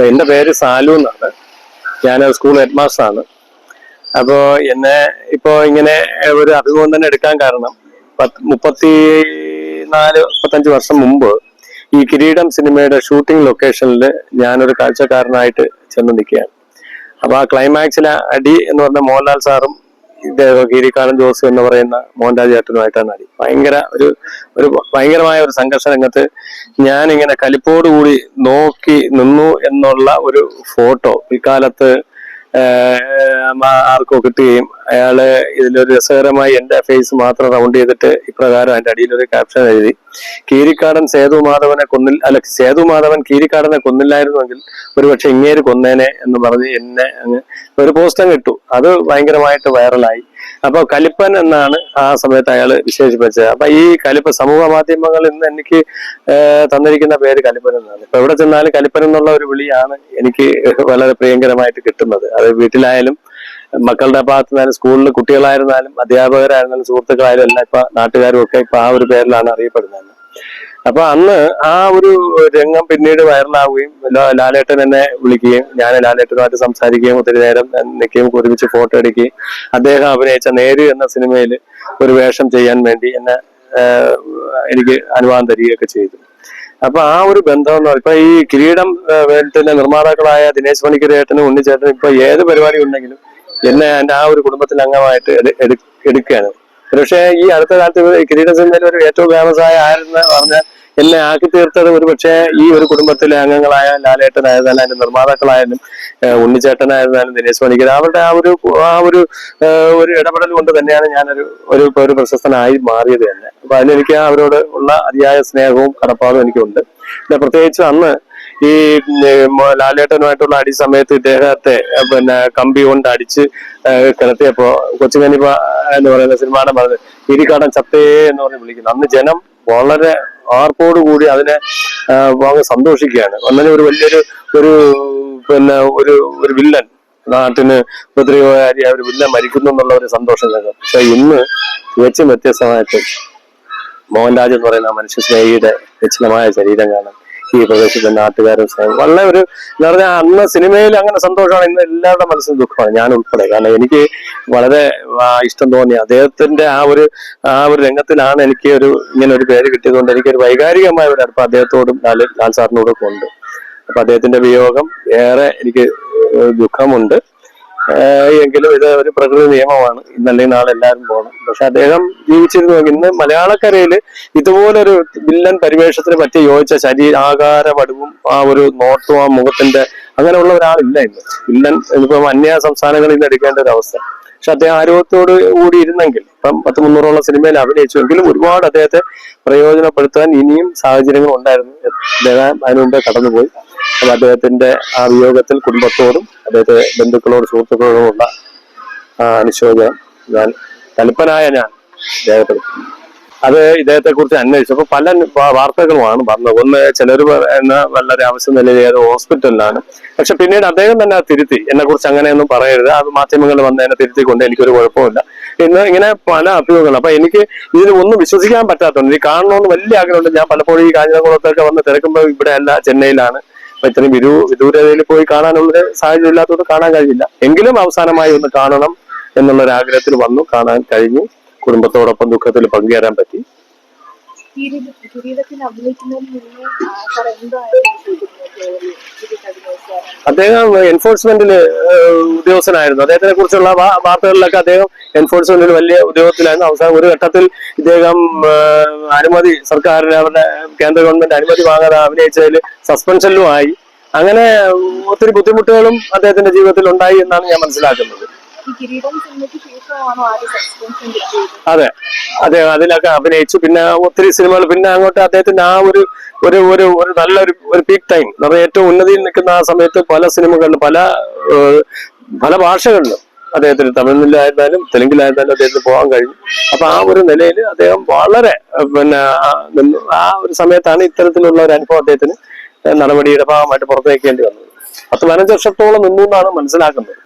അപ്പൊ എന്റെ പേര് സാലു എന്നാണ്. ഞാൻ സ്കൂൾ ഹെഡ് മാസ്റ്റർ ആണ്. അപ്പോ എന്നെ ഇപ്പോ ഇങ്ങനെ ഒരു അഭിമുഖം തന്നെ എടുക്കാൻ കാരണം പത്ത് മുപ്പത്തി നാല് മുപ്പത്തഞ്ച് വർഷം മുമ്പ് ഈ കിരീടം സിനിമയുടെ ഷൂട്ടിംഗ് ലൊക്കേഷനിൽ ഞാനൊരു കാഴ്ചക്കാരനായിട്ട് ചെന്ന് നിൽക്കുകയാണ്. അപ്പൊ ആ ക്ലൈമാക്സിലെ അടി എന്ന് പറഞ്ഞ മോഹൻലാൽ സാറും ഇദ്ദേഹം കീരിക്കാടൻ ജോസ് എന്ന് പറയുന്ന മോഹൻരാജ് ചേട്ടനുമായിട്ടാണ് അടി ഭയങ്കര ഒരു ഒരു ഭയങ്കരമായ ഒരു സംഘർഷ രംഗത്ത് ഞാനിങ്ങനെ കലിപ്പോടുകൂടി നോക്കി നിന്നു എന്നുള്ള ഒരു ഫോട്ടോ പിൽക്കാലത്ത് ആർക്കോ കിട്ടുകയും അയാൾ ഇതിലൊരു രസകരമായി എന്റെ ഫേസ് മാത്രം റൗണ്ട് ചെയ്തിട്ട് ഇപ്രകാരം അതിന്റെ അടിയിൽ ഒരു ക്യാപ്ഷൻ എഴുതി. കീരിക്കാടൻ സേതു മാധവനെ കൊന്നിൽ അല്ല സേതു മാധവൻ കീരിക്കാടനെ കൊന്നില്ലായിരുന്നുവെങ്കിൽ ഒരുപക്ഷെ ഇങ്ങേര് കൊന്നേനെ എന്ന് പറഞ്ഞ് എന്നെ ഒരു പോസ്റ്റം കിട്ടു അത് ഭയങ്കരമായിട്ട് വൈറലായി അപ്പൊ കലിപ്പൻ എന്നാണ് ആ സമയത്ത് അയാൾ വിശേഷിപ്പിച്ചത്. അപ്പൊ ഈ കലിപ്പ സമൂഹ മാധ്യമങ്ങൾ ഇന്ന് എനിക്ക് തന്നിരിക്കുന്ന പേര് കലിപ്പൻ എന്നാണ്. ഇപ്പൊ എവിടെ ചെന്നാലും കലിപ്പൻ എന്നുള്ള ഒരു വിളിയാണ് എനിക്ക് വളരെ പ്രിയങ്കരമായിട്ട് കിട്ടുന്നത്. അത് വീട്ടിലായാലും മക്കളുടെ ഭാഗത്തുനിന്നാലും സ്കൂളിൽ കുട്ടികളായിരുന്നാലും അധ്യാപകരായിരുന്നാലും സുഹൃത്തുക്കളായാലും എല്ലാം ഇപ്പൊ നാട്ടുകാരും ഒക്കെ ഇപ്പൊ ആ ഒരു പേരിലാണ് അറിയപ്പെടുന്നത്. അപ്പൊ അന്ന് ആ ഒരു രംഗം പിന്നീട് വൈറലാവുകയും ലാലേട്ടൻ എന്നെ വിളിക്കുകയും ഞാൻ ലാലേട്ടനുമായിട്ട് സംസാരിക്കുകയും ഒത്തിരി നേരം നിൽക്കുകയും ഒരുമിച്ച് ഫോട്ടോ എടുക്കുകയും അദ്ദേഹം അഭിനയിച്ച നേര് എന്ന സിനിമയിൽ ഒരു വേഷം ചെയ്യാൻ വേണ്ടി എന്നെ എനിക്ക് അനുവാദം തരികയൊക്കെ ചെയ്തു. അപ്പൊ ആ ഒരു ബന്ധം എന്ന് ഇപ്പൊ ഈ കിരീടം ആഹ്, നിർമ്മാതാക്കളായ ദിനേശ് മണിക്കരേട്ടനും ഉണ്ണിച്ചേട്ടനും ഇപ്പൊ ഏത് പരിപാടി ഉണ്ടെങ്കിലും എന്നെ എന്റെ ആ ഒരു കുടുംബത്തിൽ അംഗമായിട്ട് എടു- എടു- എടുക്കുകയാണ്. പക്ഷേ ഈ അടുത്ത കാലത്ത് കിരീട ഒരു ഏറ്റവും ഫേമസ് ആയ ആരെന്ന് എന്നെ ആക്കി തീർത്തത് ഒരു പക്ഷേ ഈ ഒരു കുടുംബത്തിലെ അംഗങ്ങളായ ലാലേട്ടനായിരുന്നാലും അതിന്റെ നിർമ്മാതാക്കളായാലും ഏഹ് ഉണ്ണിച്ചേട്ടനായിരുന്നാലും ദിനേശ് മണിക്കർ അവരുടെ ആ ഒരു ആ ഒരു ഒരു ഇടപെടൽ കൊണ്ട് തന്നെയാണ് ഞാനൊരു ഒരു ഒരു പ്രശസ്തനായി മാറിയത് തന്നെ. അപ്പൊ അതിലെനിക്ക് അവരോട് ഉള്ള അതിയായ സ്നേഹവും കടപ്പാടും എനിക്കുണ്ട്. പിന്നെ പ്രത്യേകിച്ച് അന്ന് ഈ ലാലേട്ടനുമായിട്ടുള്ള അടി സമയത്ത് ഇദ്ദേഹത്തെ പിന്നെ കമ്പി കൊണ്ട് അടിച്ച് കിടത്തിയപ്പോ കൊച്ചുകനിപ്പ എന്ന് പറയുന്ന സിനിമയുടെ പറഞ്ഞത് ഇരിക്കാടൻ ചത്തേ എന്ന് പറഞ്ഞ് വിളിക്കുന്നു. അന്ന് ജനം വളരെ ആർപ്പോടുകൂടി അതിനെ വാങ്ങി സന്തോഷിക്കുകയാണ്. അങ്ങനെ ഒരു വലിയൊരു ഒരു പിന്നെ ഒരു ഒരു വില്ലൻ നാട്ടിന് ഉപദ്രവകാരിയായ ഒരു വില്ലൻ മരിക്കുന്നു എന്നുള്ള ഒരു സന്തോഷം പക്ഷെ ഇന്ന് തികച്ചും വ്യത്യസ്തമായിട്ട് മോഹൻരാജ് എന്ന് പറയുന്ന മനുഷ്യ സ്നേഹിയുടെ നിശ്ചലമായ ശരീരം കാണാൻ ഈ പ്രദേശത്തെ നാട്ടുകാരും വളരെ ഒരു എന്ന് പറഞ്ഞാൽ അന്ന് സിനിമയിൽ അങ്ങനെ സന്തോഷമാണ്. ഇന്ന് എല്ലാവരുടെ മനസ്സിന് ദുഃഖമാണ്. ഞാൻ ഉൾപ്പെടെ. കാരണം എനിക്ക് വളരെ ഇഷ്ടം തോന്നി അദ്ദേഹത്തിന്റെ ആ ഒരു ആ ഒരു രംഗത്തിലാണ് എനിക്ക് ഒരു ഇങ്ങനെ ഒരു പേര് കിട്ടിയതുകൊണ്ട് എനിക്കൊരു വൈകാരികമായ ഒരു അടുപ്പം അദ്ദേഹത്തോടും ലാൽ ലാൽ സാറിനോടും ഒക്കെ ഉണ്ട്. അപ്പൊ അദ്ദേഹത്തിന്റെ വിയോഗം ഏറെ എനിക്ക് ദുഃഖമുണ്ട്. എങ്കിലും ഇത് ഒരു പ്രകൃതി നിയമമാണ്. ഇന്നല്ലെങ്കിൽ നാളെ എല്ലാവരും പോകണം. പക്ഷെ അദ്ദേഹം ജീവിച്ചിരുന്നു ഇന്ന് മലയാളക്കരയിൽ ഇതുപോലൊരു വില്ലൻ പരിവേഷത്തിന് പറ്റി യോജിച്ച ശരീര ആകാര വടുവും ആ ഒരു നോട്ടവും ആ മുഖത്തിന്റെ അങ്ങനെയുള്ള ഒരാളില്ല ഇന്ന്. വില്ലൻ ഇപ്പം അന്യ സംസ്ഥാനങ്ങളിൽ നിന്ന് എടുക്കേണ്ട ഒരു അവസ്ഥ. പക്ഷെ അദ്ദേഹം ആരോഗ്യത്തോട് കൂടി ഇരുന്നെങ്കിൽ ഇപ്പം പത്ത് മുന്നൂറോളം സിനിമയിൽ അഭിനയിച്ചു എങ്കിലും ഒരുപാട് അദ്ദേഹത്തെ പ്രയോജനപ്പെടുത്താൻ ഇനിയും സാഹചര്യങ്ങൾ ഉണ്ടായിരുന്നു. അദ്ദേഹം അതിനുമുമ്പേ കടന്നുപോയി. അപ്പൊ അദ്ദേഹത്തിന്റെ ആ വിയോഗത്തിൽ കുടുംബത്തോടും അദ്ദേഹത്തെ ബന്ധുക്കളോടും സുഹൃത്തുക്കളോടുമുള്ള അനുശോചനം ഞാൻ തലപ്പനായ ഞാൻ രേഖപ്പെടുത്തി അത് ഇദ്ദേഹത്തെ കുറിച്ച് അന്വേഷിച്ചപ്പോൾ പല വാർത്തകളുമാണ് പറഞ്ഞത് ഒന്ന് ചിലർ എന്ന വളരെ ആവശ്യം നിലയിൽ ഹോസ്പിറ്റലിലാണ്. പക്ഷെ പിന്നീട് അദ്ദേഹം തന്നെ തിരുത്തി. എന്നെ കുറിച്ച് അങ്ങനെയൊന്നും പറയരുത്. അത് മാധ്യമങ്ങളിൽ വന്ന് എന്നെ തിരുത്തിക്കൊണ്ട് എനിക്കൊരു കുഴപ്പമില്ല. ഇന്ന് ഇങ്ങനെ പല അഭിമുഖങ്ങൾ. അപ്പൊ എനിക്ക് ഇതിൽ ഒന്നും വിശ്വസിക്കാൻ പറ്റാത്തതുണ്ട് ഈ കാണണമെന്ന് വലിയ ആഗ്രഹമുണ്ട്. ഞാൻ പലപ്പോഴും ഈ കാഞ്ഞിരംകുളത്തൊക്കെ വന്ന് തിരക്കുമ്പോൾ ഇവിടെ അല്ല ചെന്നൈയിലാണ്. അപ്പൊ ഇത്രയും വിദൂ വിദൂരതയിൽ പോയി കാണാനുള്ള സാഹചര്യം ഇല്ലാത്തതുകൊണ്ട് കാണാൻ കഴിയില്ല എങ്കിലും അവസാനമായി ഒന്ന് കാണണം എന്നുള്ള ഒരു ആഗ്രഹത്തിൽ വന്നു. കാണാൻ കഴിഞ്ഞു. കുടുംബത്തോടൊപ്പം ദുഃഖത്തിൽ പങ്കുചേരാൻ പറ്റി. കിരീടത്തിൽ അഭിനയിക്കുന്നതിന് മുന്നേ അദ്ദേഹം എൻഫോഴ്സ്മെന്റിൽ ഉദ്യോഗസ്ഥനായിരുന്നു. അദ്ദേഹത്തിനെ കുറിച്ചുള്ള വാർത്തകളിലൊക്കെ അദ്ദേഹം എൻഫോഴ്സ്മെന്റിൽ വലിയ ഉദ്യോഗത്തിലായിരുന്നു. അവസാനം ഒരു ഘട്ടത്തിൽ ഇദ്ദേഹം അനുമതി സർക്കാരിന് അവരുടെ കേന്ദ്ര ഗവൺമെന്റ് അനുമതി വാങ്ങാതെ അഭിനയിച്ചതിൽ സസ്പെൻഷനിലും ആയി. അങ്ങനെ ഒത്തിരി ബുദ്ധിമുട്ടുകളും അദ്ദേഹത്തിന്റെ ജീവിതത്തിൽ ഉണ്ടായി എന്നാണ് ഞാൻ മനസ്സിലാക്കുന്നത്. അതെ. അദ്ദേഹം അതിലൊക്കെ അഭിനയിച്ചു. പിന്നെ ഒത്തിരി സിനിമകൾ. പിന്നെ അങ്ങോട്ട് അദ്ദേഹത്തിന്റെ ആ ഒരു ഒരു ഒരു ഒരു നല്ലൊരു ഒരു പീക്ക് ടൈം പറഞ്ഞാൽ ഏറ്റവും ഉന്നതിയിൽ നിൽക്കുന്ന ആ സമയത്ത് പല സിനിമകളിലും പല പല ഭാഷകളിലും അദ്ദേഹത്തിന് തമിഴിലായിരുന്നാലും തെലുങ്കിലായിരുന്നാലും അദ്ദേഹത്തിന് പോകാൻ കഴിഞ്ഞു. അപ്പൊ ആ ഒരു നിലയിൽ അദ്ദേഹം വളരെ പിന്നെ. ആ ഒരു സമയത്താണ് ഇത്തരത്തിലുള്ള ഒരു അനുഭവം അദ്ദേഹത്തിന് നടപടിയുടെ ഭാഗമായിട്ട് പുറത്തേക്കേണ്ടി വന്നത്. പത്ത് പതിനഞ്ച് വർഷത്തോളം നിന്നു എന്നാണ് മനസ്സിലാക്കുന്നത്.